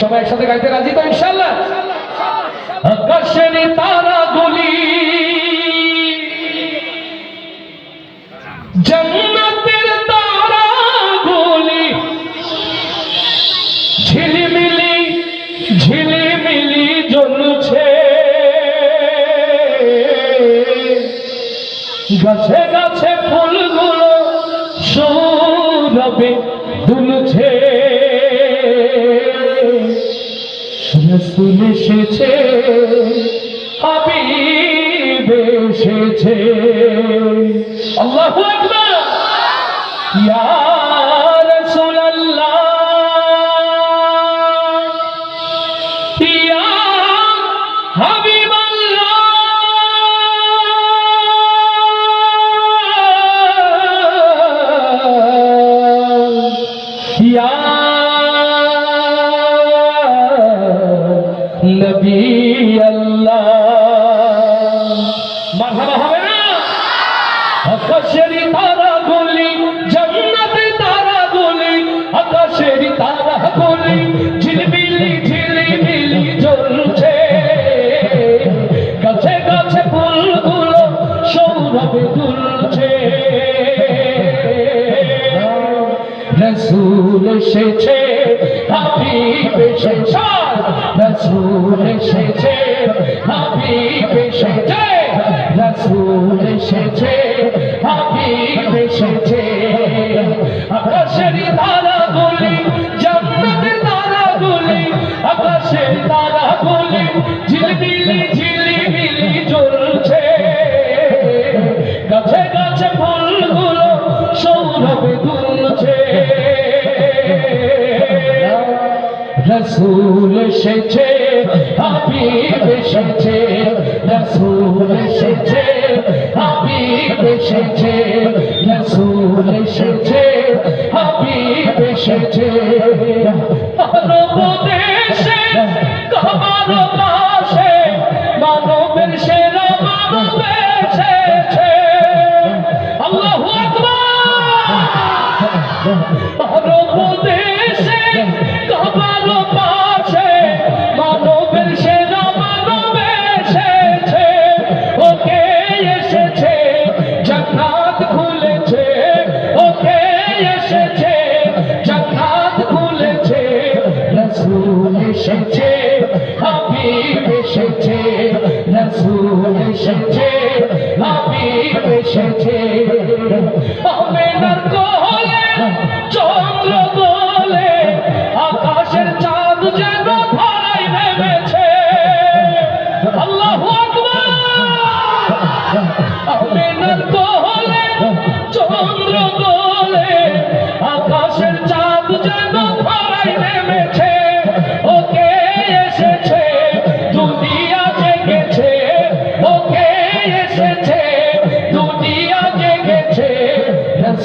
সবাই একসাথে গাইতে রাজি তো ইনশাল্লাহ আকাশের তারা গুলি জন্নতের তারা গুলি ঝিলিমিলি ঝিলিমিলি জ্বলছে। গাছে গাছে ফুলগুলো সৌরভে রসুল এসেছে হাবিব এসেছে। আল্লাহু আকবার। ইয়া নবী আল্লাহ। মারহাবা হবে না? আকাশের তারা গুলি জান্নাতে তারা গুলি আকাশের তারা গুলি ঝিলমিলি ঝিলিমিলি জ্বলছে। গাছে গাছে ফুলগুলো সৌরভে দুলছে রসুল এসেছে। রসুল এসেছে হাবিব এসেছে রসুল এসেছে হাবিব এসেছে। আকাশের তারা গুলি জান্নাতের তারা গুলি আকাশের তারা গুলি ঝিলমিলি ঝিলিমিলি জ্বলছে। গাছে গাছে ফুলগুলো সৌরভে দুলছে রসুল এসেছে হাবিব এসেছে রসুল এসেছে হাবিব এসেছে রসুল এসেছে হাবিব এসেছে। মানব দেশে কবার পাশে এসেছে, হাবিব এসেছে, রসুল এসেছে, হাবিব এসেছে। আমেনার কোলে, চন্দ্র দোলে আকাশের চাঁদ যেন ধরাই নেমেছে। আল্লাহু আকবার! আমেনার কোলে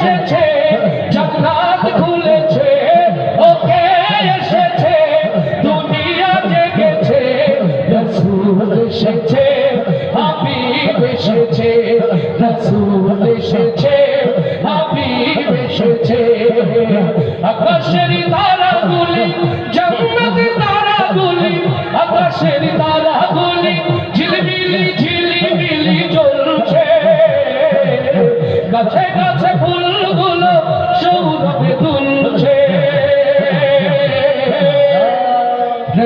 এসেছে, জান্নাত খুলেছে, ওকে এসেছে, দুনিয়া জেগেছে, রসুল এসেছে, হাবিব এসেছে, রসুল এসেছে, হাবিব এসেছে। আকাশের তারাগুলি, জান্নাতের তারাগুলি, আকাশের তারাগুলি